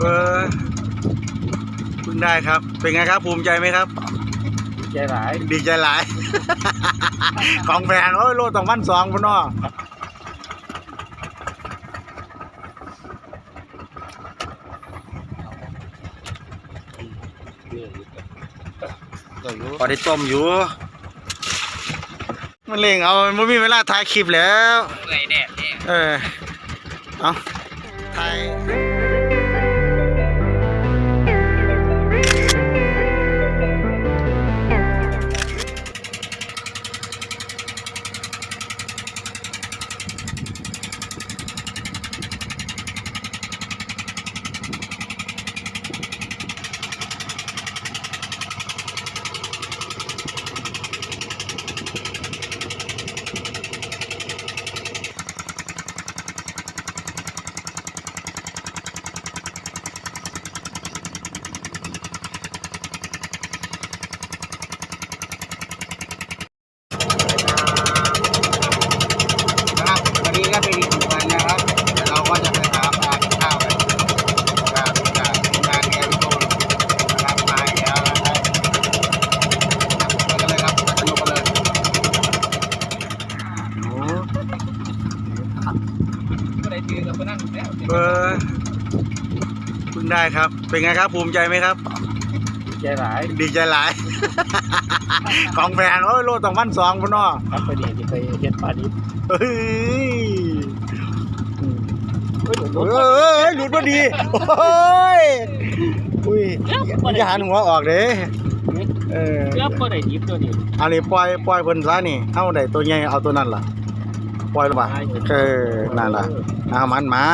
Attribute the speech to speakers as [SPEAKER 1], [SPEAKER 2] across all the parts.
[SPEAKER 1] เออเพิ่งได้ครับ เป็นไงครับภูมิใจไหมครับ
[SPEAKER 2] ใจหลาย
[SPEAKER 1] ดีใจหลาย ของแพงโอ้ยโลสองพันสองพุ่นเนาะ
[SPEAKER 2] ก็อยู่
[SPEAKER 1] พอได้ต้มอยู่ มันเล่งเอามันไม่มีเวลาถ่ายคลิปแล้ว
[SPEAKER 2] เมื่อยแดดเนี่ย
[SPEAKER 1] เออ เอาถ่าย ได้ครับ เป็นไงครับภูมิใจไหมครับ
[SPEAKER 2] ใจหลาย
[SPEAKER 1] ดีใจหลาย ของแพงโอ้ยโลสองพันสองพุ่นเนาะ
[SPEAKER 2] ครับไปเดี๋ยวจะไปเฮ็ดปลาดิบ
[SPEAKER 1] เฮ้ย
[SPEAKER 2] เฮ้ยหนู
[SPEAKER 1] เอ้ยหลุดพอดี โอ้ย อุ้ยอย่าหันหัวออกเด้เออ
[SPEAKER 2] เกือบก็ได้ดิบตัวนี้
[SPEAKER 1] อันนี้ปล่อยปล่อยเพิ่นซะนี่เอาได้ตัวใหญ่เอาตัวนั้นล่ะ ปล่อยหรือเปล่าเออนั่นล่ะเอามันมา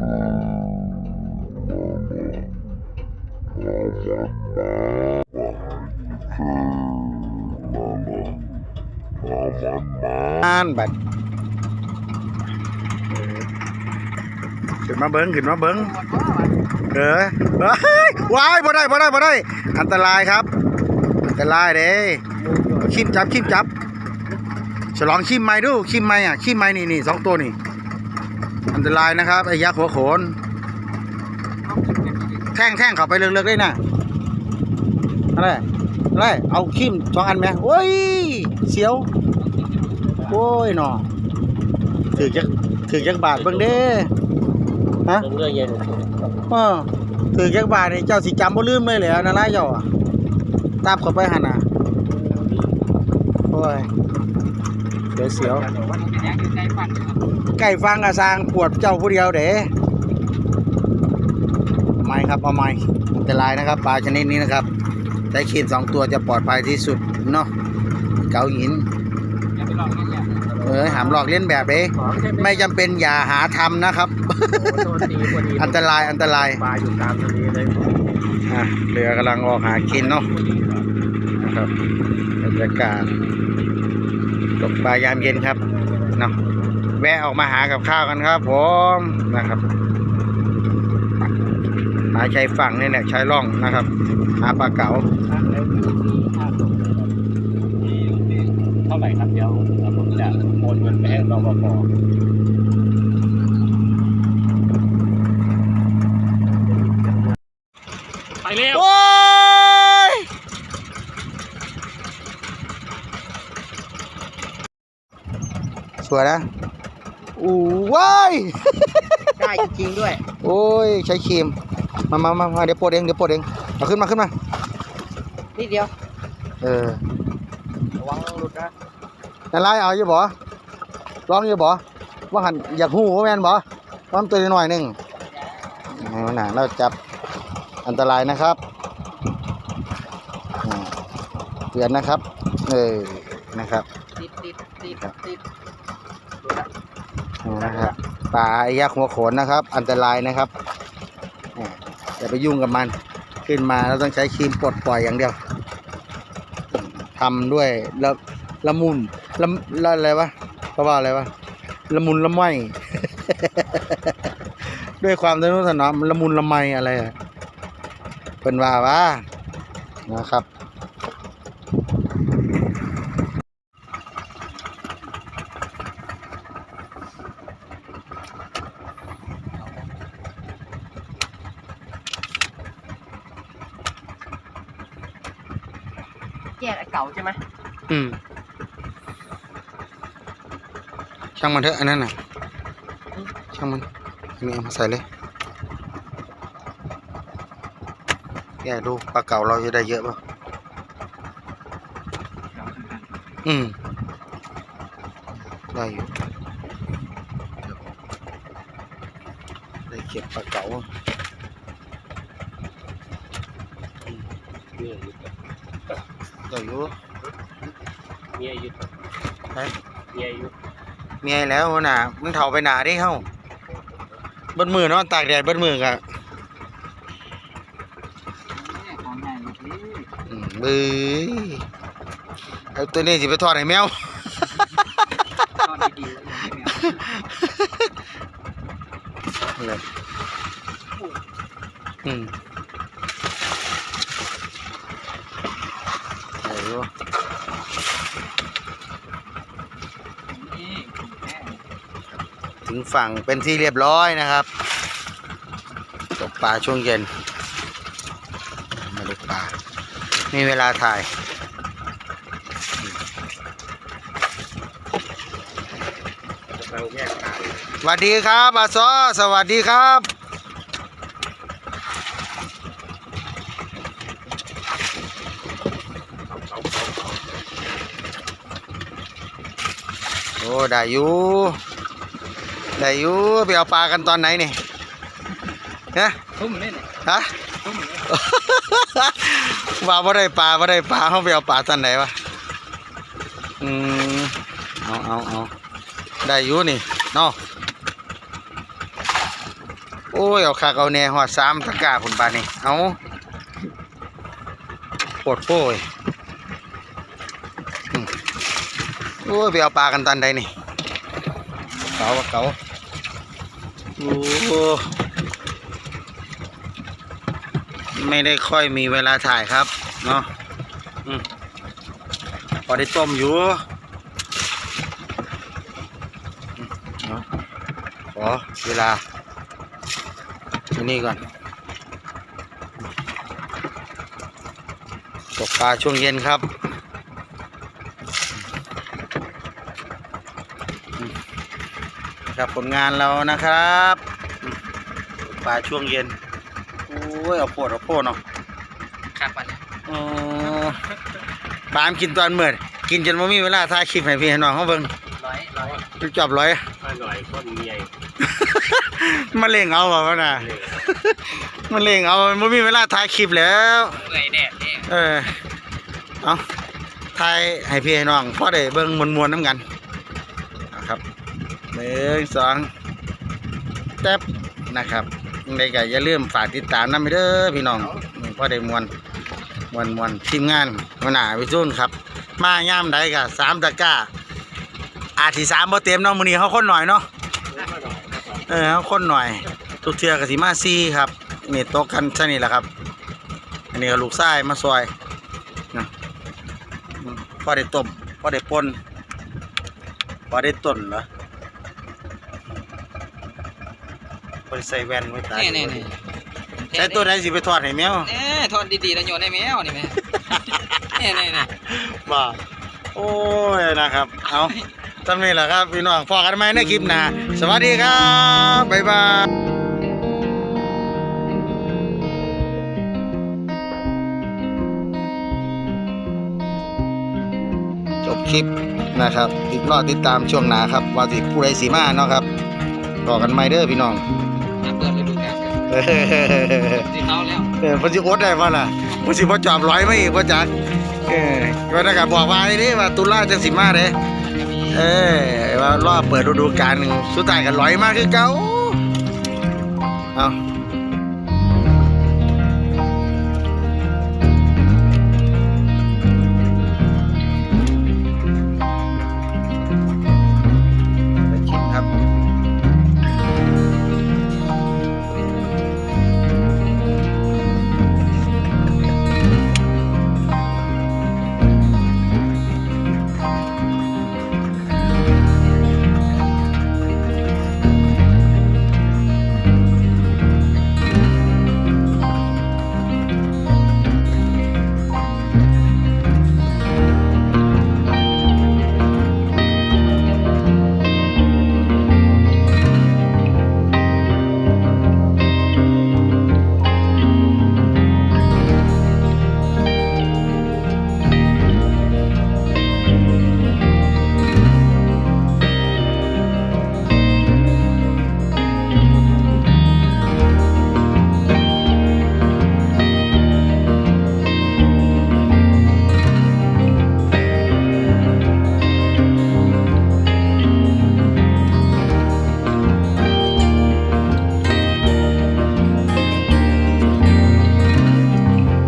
[SPEAKER 1] อ่านบัดขึ้นมาเบิ้งขึ้นมาเบิ้งเออเฮ้ยว้ายบ่ได้บ่ได้บ่ได้ อันตรายครับ อันตรายเด้ชิมจับชิมจับ ฉลองชิมไม้ดูชิมไม้อะชิมไม้นี่นี่สองตัวนี่ อันตรายนะครับไอ้ยักษ์หัวโขน แท่งแท่งเข้าไปเลือกๆได้น่ะอะไรอะไรเอาชิมสองอันไหมโอ้ยเสียว โอ้ยหนอถือจักถือจักบาทเบิ่งเด้ฮะ
[SPEAKER 2] เรื่องเย็น
[SPEAKER 1] เออถือจักบาทนี่เจ้าสิจำบ่ลืมเลยแหละนั่นล่ะเจ้าอะตามเข้าไปหั่นน่ะโอ้ยเดี๋ยวเสียว
[SPEAKER 2] วันเป็นยังอยู่ใกล้ฟัน
[SPEAKER 1] ไก่ฟังกระซางปวดเจ้าผู้เดียวเด้ ไม่ครับเอาไม่อันตรายนะครับปลาชนิดนี้นะครับใช้ขีดสองตัวจะปลอดภัยที่สุดเนาะเกาหิน
[SPEAKER 2] อย่าไปลองนี่แหละ
[SPEAKER 1] เออหามหลอกเล่นแบบเด้
[SPEAKER 2] ของใช่ไหม
[SPEAKER 1] ไม่จำเป็นอย่าหาทำนะครับ
[SPEAKER 2] โดนตีพอดี
[SPEAKER 1] อันตรายอันตราย
[SPEAKER 2] ปลาอยู่กลางทะเลเลย
[SPEAKER 1] อะเรือกำลังออกหากินเนาะนะครับบรรยากาศตกปลายามเย็นครับเนาะแวะออกมาหากับข้าวกันครับผมนะครับ หาชายฝั่งนี่แหละชายร่องนะครับ หาปลาเก๋า
[SPEAKER 2] เท่าไหร่ครับเดี๋ยวผมจะโอนเงินไปให้รปภไปเร็ว
[SPEAKER 1] โอ้ยสวยนะอู้ว้าย
[SPEAKER 2] ได้จริงๆด้วย
[SPEAKER 1] โอ้ย ใช้ครีม มามามามาเดี๋ยวปลดเองเดี๋ยวปลดเองเอาขึ้นมาขึ้นมา
[SPEAKER 2] นิดเดียว
[SPEAKER 1] เออ
[SPEAKER 2] ระวังหลุดนะ
[SPEAKER 1] นั่นไรเอาอยู่บ่ลองอยู่บ่ว่าหันอยากหูว่าแม่นบ่ว่ามันตัวน้อยหนึงเอาหนาเราจับอันตรายนะครับอ่าเตือนนะครับ เออนะครับ
[SPEAKER 2] ติดติดติดติด
[SPEAKER 1] นะครับปลาไอ้ยักษ์หัวโขนนะครับ อันตรายนะครับอ่า อย่าไปยุ่งกับมัน ขึ้นมาเราต้องใช้ครีมปลดปล่อยอย่างเดียวทำด้วยละละมุนละละอะไรวะเขาว่าอะไรวะละมุนละไมด้วยความทนุถนอมละมุนละไมอะไรอะเป็นว่าว่านะครับ
[SPEAKER 3] ก้ไอ้เก่าใช่ไหม
[SPEAKER 1] อืม ช่างมันเถอะอันนั้นน่ะ ช่างมันอันนี้เอามาใส่เลย แกะดูปลาเก่าเราจะได้เยอะป่ะอืม ได้อยู่ได้เก็บปลาเก๋า
[SPEAKER 2] เนี่ยอยู่
[SPEAKER 1] ได้อยู่
[SPEAKER 2] เนี่ยอยู่
[SPEAKER 1] ไป
[SPEAKER 2] เนี่ยอยู่
[SPEAKER 1] มีให้แล้วน่ะมันเถาไปหนาได้เฮ้าเบดมือนอนตากแดดเบดมือกะ
[SPEAKER 3] ของใหญ่เลยพี่
[SPEAKER 1] อืมเบ้ยเอาตัวนี้สิไปทอดให้แมว
[SPEAKER 3] ทอดดีๆแล้วเนี่ย
[SPEAKER 1] อืมได้อยู่
[SPEAKER 3] นี่แม่
[SPEAKER 1] ถึงฝั่งเป็นที่เรียบร้อยนะครับ ตกปลาช่วงเย็นมาดูปลามีเวลาถ่าย
[SPEAKER 2] เราแยกตาย
[SPEAKER 1] สวัสดีครับอาซอสวัสดีครับโอ้ได้อยู่ ได้อยู่ไปเอาปลากันตอนไหนนี่ฮะ
[SPEAKER 3] ทุ่มเล่น
[SPEAKER 1] ฮะ
[SPEAKER 3] ทุ่มเล่น
[SPEAKER 1] ว่าบ่ได้ปลาบ่ได้ปลาเขาไปเอาปลาตอนไหนวะอืมเอาเอาเอาได้อยู่นี่เนาะโอ้ยเอาคักเอาแหน่หอดสามตะกร้าผุนปลานี่เอาปวดโป้ยอืมโอ้ยไปเอาปลากันตอนใดนี่เก๋าเก๋าโอ้ ไม่ได้ค่อยมีเวลาถ่ายครับ เนาะอืมพอได้ต้มอยู่เอาขอเวลาที่นี่ก่อน ตกปลาช่วงเย็นครับอืม ครับผลงานเรานะครับอืมตกปลาช่วงเย็นโอ้ยเอาโพดเอาโพดเนาะ
[SPEAKER 3] ครับมันเนี่ย
[SPEAKER 1] อ๋อปลามกินตอนเมื่อกินจนไม่มีเวลาถ่ายคลิปให้พี่ให้น้องเขาเบิ่ง
[SPEAKER 3] ร้อยร้อย
[SPEAKER 1] จุจอบร้อย
[SPEAKER 2] ถ้าหน่อยคนเมีย
[SPEAKER 1] มาเล่งเอาแบบว่าน่ะ
[SPEAKER 2] เลย
[SPEAKER 1] มันเล่งเอาไม่มีเวลาถ่ายคลิปแล้ว
[SPEAKER 3] เมื่อยแดดเนี่ย
[SPEAKER 1] เออเอาถ่ายให้พี่ให้น้องพอได้เบิ่งมวนๆน้ำกันนะครับ หนึ่งสองแท็บนะครับยังไงก็อย่าลืมฝากติดตามน้ำไปเด้อพี่น้องพ่อได้มวนมวนมวนทีมงานหัวหน้าวิจุนครับ มาย่ามใดก็สามตะกร้าอาทีสามบ่เต็มเนาะมื้อนี้เขาคนหน่อยเนาะเออเขาคนหน่อย ทุกเทือกสิมาซีครับนี่โต๊ะกันซะนี่แหละครับ อันนี้ก็ลูกชายมาซอยนะอืมพอได้ต้มพอได้ปนพอได้ต้นเหรอพ อได้ใส่แว่นไว้ตา
[SPEAKER 3] นี่นี่นี่
[SPEAKER 1] ใช้ตัวไหนสิไปทอดให้แมว
[SPEAKER 3] เน่ทอดดีๆแล้วโยนให้แมวนี่แม่นี่นี่นี่
[SPEAKER 1] บ่าโอ้ยนะครับ เอาทำนี่แหละครับพี่น้องพอกันไหมในคลิปหน้าสวัสดีครับ บ๊ายบายจบคลิปนะครับติดรอติดตามช่วงหน้าครับว่าสิผู้ใดสีมาเนาะครับต่อกันไหมเด้อพี่น้อง
[SPEAKER 3] มาเปิดฤดู กาลกัน
[SPEAKER 1] เออ
[SPEAKER 3] สีเขาแล้ว
[SPEAKER 1] เออเพิ่นสิอดได้ป่ะล่ะเพิ่นสิบ่จอบร้อยมาอีกว่จักเออก็ได้ก็บอกว่าไอ้นี่ว่าตุลาจังสิมาเด้เออว่ารอบเปิดฤดูกาลสุดท้ายก็ร้อยมาคือเก่าเอา